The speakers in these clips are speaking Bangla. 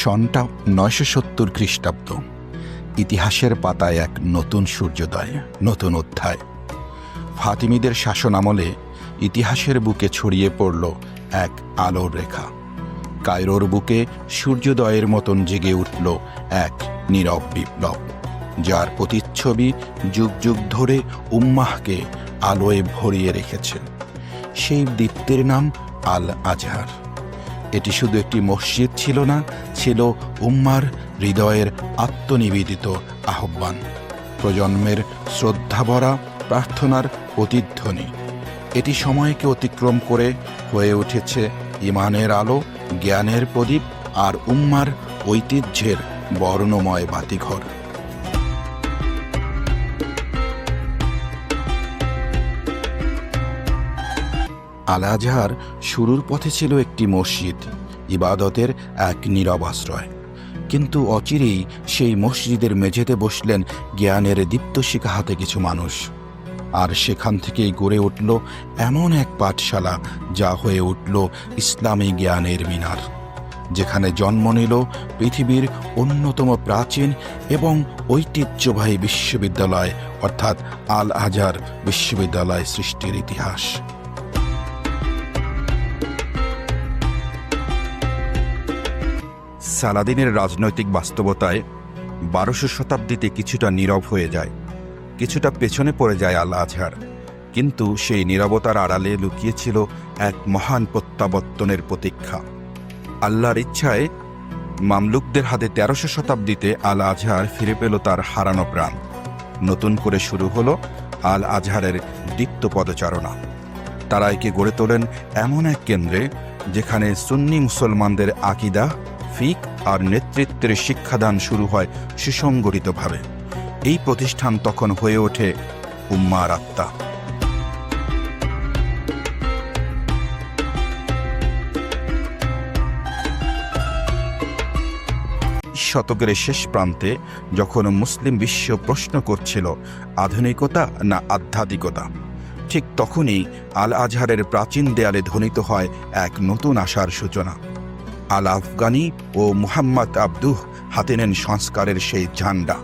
সনটা নয়শো সত্তর খ্রিস্টাব্দ। ইতিহাসের পাতায় এক নতুন সূর্যোদয়, নতুন অধ্যায়। ফাতিমিদের শাসন আমলে ইতিহাসের বুকে ছড়িয়ে পড়ল এক আলোর রেখা। কায়রোর বুকে সূর্যোদয়ের মতন জেগে উঠল এক নীরব বিপ্লব, যার প্রতিচ্ছবি যুগ যুগ ধরে উম্মাহকে আলোয় ভরিয়ে রেখেছে। সেই দ্বীপ্তের নাম আল আজহার এটি শুধু একটি মসজিদ ছিল না, ছিল উম্মার হৃদয়ের আত্মনিবেদিত আহ্বান। প্রজন্মের শ্রদ্ধাভরা প্রার্থনার প্রতিধ্বনি এটি সময়কে অতিক্রম করে হয়ে উঠেছে ইমানের আলো, জ্ঞানের প্রদীপ আর উম্মার ঐতিহ্যের বর্ণময় বাতিঘর। আল আজহার শুরুর পথে ছিল একটি মসজিদ, ইবাদতের এক নীরব আশ্রয়। কিন্তু অচিরেই সেই মসজিদের মেঝেতে বসলেন জ্ঞানের দীপ্ত শিখা হাতে কিছু মানুষ। আর সেখান থেকেই গড়ে উঠল এমন এক পাঠশালা যা হয়ে উঠল ইসলামী জ্ঞানের মিনার, যেখানে জন্ম নিল পৃথিবীর অন্যতম প্রাচীন এবং ঐতিহ্যবাহী বিশ্ববিদ্যালয়, অর্থাৎ আল আজহার বিশ্ববিদ্যালয় সৃষ্টির ইতিহাস। সালাদিনের রাজনৈতিক বাস্তবতায় বারোশো শতাব্দীতে কিছুটা নীরব হয়ে যায়, কিছুটা পেছনে পড়ে যায় আল আজহার। কিন্তু সেই নীরবতার আড়ালে লুকিয়েছিল এক মহান প্রত্যাবর্তনের প্রতীক্ষা। আল্লাহর ইচ্ছায় মামলুকদের হাতে তেরোশো শতাব্দীতে আল আজহার ফিরে পেল তার হারানো প্রাণ। নতুন করে শুরু হলো আল আজহারের দীপ্ত পদচারণা। তারা একে গড়ে তোলেন এমন এক কেন্দ্রে যেখানে সুন্নি মুসলমানদের আকিদা ফিক আর নেতৃত্বের শিক্ষাদান শুরু হয় সুসংগঠিতভাবে। এই প্রতিষ্ঠান তখন হয়ে ওঠে উম্মার আত্মা। শতকের শেষ প্রান্তে যখন মুসলিম বিশ্ব প্রশ্ন করছিল, আধুনিকতা না আধ্যাত্মিকতা? ঠিক তখনই আল আজহারের প্রাচীন দেয়ালে ধ্বনিত হয় এক নতুন আশার সূচনা। আল আফগানি ও মুহাম্মদ আব্দুহ হাতে নেন সংস্কারের সেই ঝান্ডা।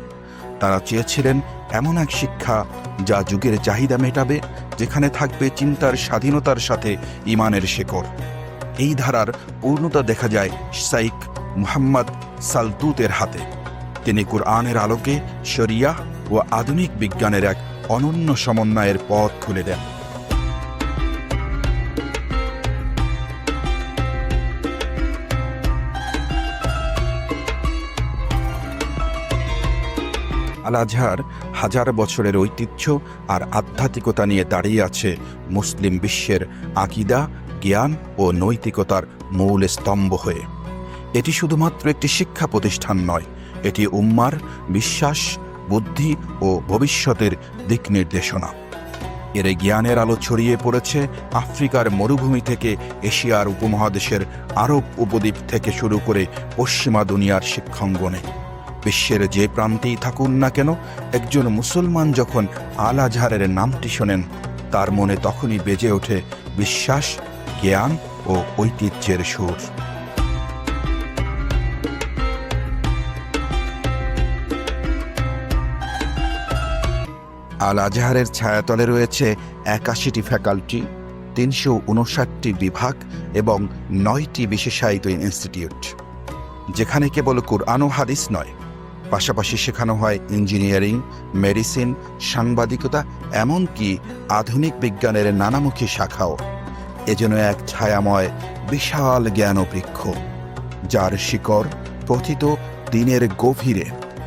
তারা চেয়েছিলেন এমন এক শিক্ষা যা যুগের চাহিদা মেটাবে, যেখানে থাকবে চিন্তার স্বাধীনতার সাথে ইমানের শেকড়। এই ধারার পূর্ণতা দেখা যায় সাইক মুহাম্মদ সালতুতের হাতে। তিনি কুরআনের আলোকে শরিয়া ও আধুনিক বিজ্ঞানের এক অনন্য সমন্বয়ের পথ খুলে দেন। আল আজহার হাজার বছরের ঐতিহ্য আর আধ্যাত্মিকতা নিয়ে দাঁড়িয়ে আছে মুসলিম বিশ্বের আকিদা, জ্ঞান ও নৈতিকতার মূল স্তম্ভ হয়ে। এটি শুধুমাত্র একটি শিক্ষা প্রতিষ্ঠান নয়, এটি উম্মার বিশ্বাস, বুদ্ধি ও ভবিষ্যতের দিক নির্দেশনা। এর জ্ঞানের আলো ছড়িয়ে পড়েছে আফ্রিকার মরুভূমি থেকে এশিয়ার উপমহাদেশের আরব উপদ্বীপ থেকে শুরু করে পশ্চিমা দুনিয়ার শিক্ষাঙ্গনে। বিশ্বের যে প্রান্তেই থাকুন না কেন, একজন মুসলমান যখন আল আজহারের নামটি শোনেন, তার মনে তখনই বেজে ওঠে বিশ্বাস, জ্ঞান ও ঐতিহ্যের সুর। আল আজহারের ছায়াতলে রয়েছে একাশিটি ফ্যাকাল্টি, তিনশো উনষাটটি বিভাগ এবং নয়টি বিশেষায়িত ইনস্টিটিউট, যেখানে কেবল কোরআন ও হাদিস নয় পাশাপাশি শেখানো হয় ইঞ্জিনিয়ারিং, মেডিসিন, সাংবাদিকতা, এমনকি আধুনিক বিজ্ঞানের নানামুখী শাখাও। এজন্য এক ছায়াময়, বিশাল জ্ঞান জ্ঞানবৃক্ষ, যার শিকড় প্রথিত দিনের গভীরে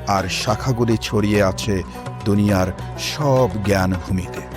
আর শাখাগুলি ছড়িয়ে আছে দুনিয়ার সব জ্ঞান ভূমিতে